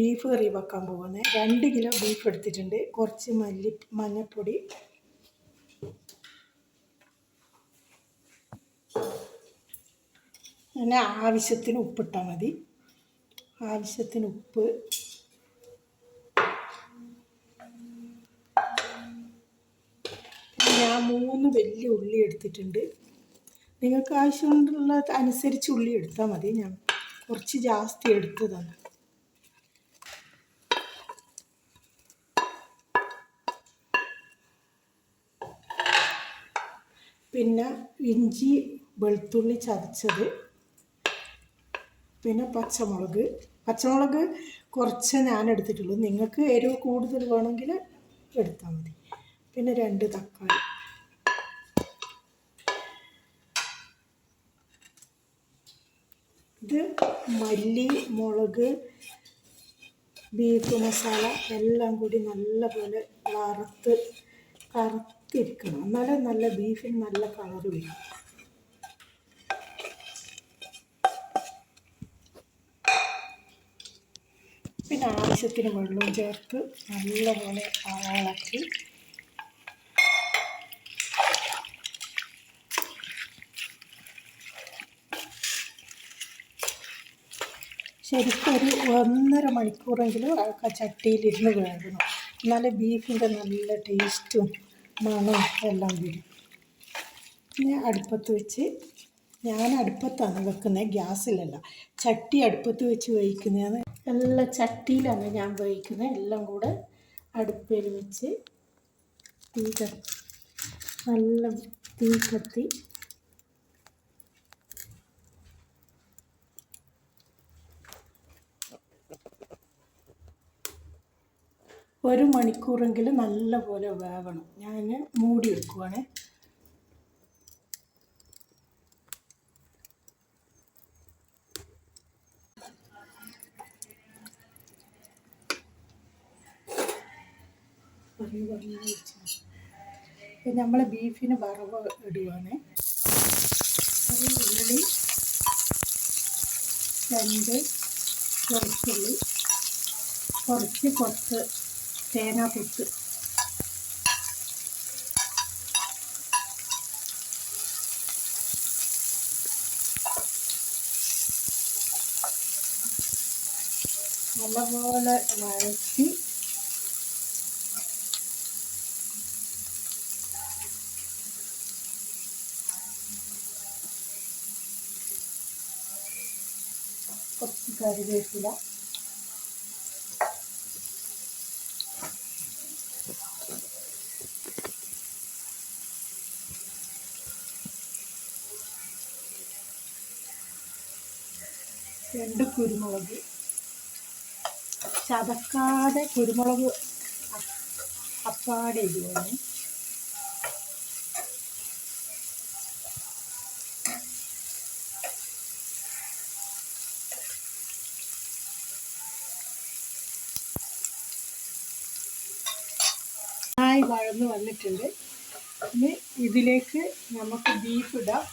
Beef കറി വെക്കാൻ പോകുന്നത് രണ്ട് കിലോ ബീഫ് എടുത്തിട്ടുണ്ട്. കുറച്ച് മല്ലി മഞ്ഞൾപ്പൊടി. പിന്നെ ആവശ്യത്തിന് ഉപ്പിട്ടാൽ മതി. ആവശ്യത്തിന് ഉപ്പ്. ഞാൻ മൂന്ന് വലിയ ഉള്ളി എടുത്തിട്ടുണ്ട്. നിങ്ങൾക്ക് ആവശ്യമുള്ള അനുസരിച്ച് ഉള്ളി എടുത്താൽ മതി. ഞാൻ കുറച്ച് ജാസ്തി എടുത്തതാണ്. പിന്നെ ഇഞ്ചി വെളുത്തുള്ളി ചതച്ചത്. പിന്നെ പച്ചമുളക്. പച്ചമുളക് കുറച്ച് ഞാൻ എടുത്തിട്ടുള്ളൂ. നിങ്ങൾക്ക് എരിവ് കൂടുതൽ വേണമെങ്കിൽ എടുത്താൽ മതി. പിന്നെ രണ്ട് തക്കാളി. ഇത് മല്ലി മുളക് ബീഫ് മസാല എല്ലാം കൂടി നല്ലപോലെ വറുത്ത് കറുത്തിരിക്കണം എന്നാലേ നല്ല ബീഫിന് നല്ല കളർ വരും. പിന്നെ ആവശ്യത്തിന് വെള്ളവും ചേർത്ത് നല്ലപോലെ ഇളക്കി ശരിക്കും ഒരു ഒന്നര മണിക്കൂറെങ്കിലും ആ ചട്ടിയിലിരുന്ന് വേകണം എന്നാലേ ബീഫിന്റെ നല്ല ടേസ്റ്റും മണവും എല്ലാം വരും പിന്നെ അടുപ്പത്ത് വെച്ച് ഞാൻ അടുപ്പത്താണ് വെക്കുന്നത് ഗ്യാസിലല്ല. ചട്ടി അടുപ്പത്ത് വെച്ച് വേവിക്കുന്നതാണ്. നല്ല ചട്ടിയിലാണ് ഞാൻ വേവിക്കുന്നത്. എല്ലാം കൂടെ അടുപ്പിൽ വെച്ച് തീ കത്തി നല്ല തീ കത്തി ഒരു മണിക്കൂറെങ്കിലും നല്ലപോലെ വേവണം. ഞാൻ മൂടി വെക്കുവാണ് നമ്മൾ ബീഫിന് വറവ് ഇടുവാണ്. ഒരു ഉള്ളി രണ്ട് കുറച്ചുള്ളി കുറച്ച് കുറച്ച് തേങ്ങാക്കൊത്ത് നല്ലപോലെ വഴറ്റി കുറച്ച് കറിവേപ്പില. രണ്ട് കുരുമുളക്. ചതക്കാതെ കുരുമുളക് അപ്പാടെ ഇടുവാണ്. നന്നായി വഴന്ന് വന്നിട്ടുണ്ട്. ഇനി ഇതിലേക്ക് നമുക്ക് ബീഫ് ഇടാം.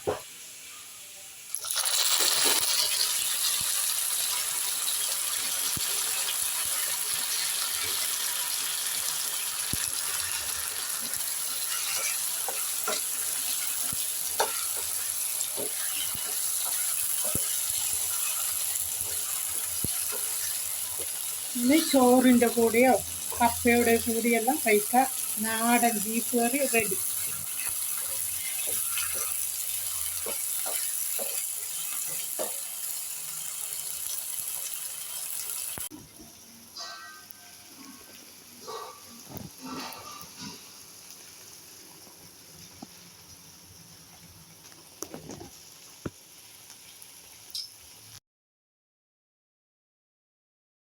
ഇനി ചോറിന്റെ കൂടെയോ കപ്പയുടെ കൂടെയെല്ലാം കഴിക്കാം നാടൻ ബീഫ് കറി റെഡി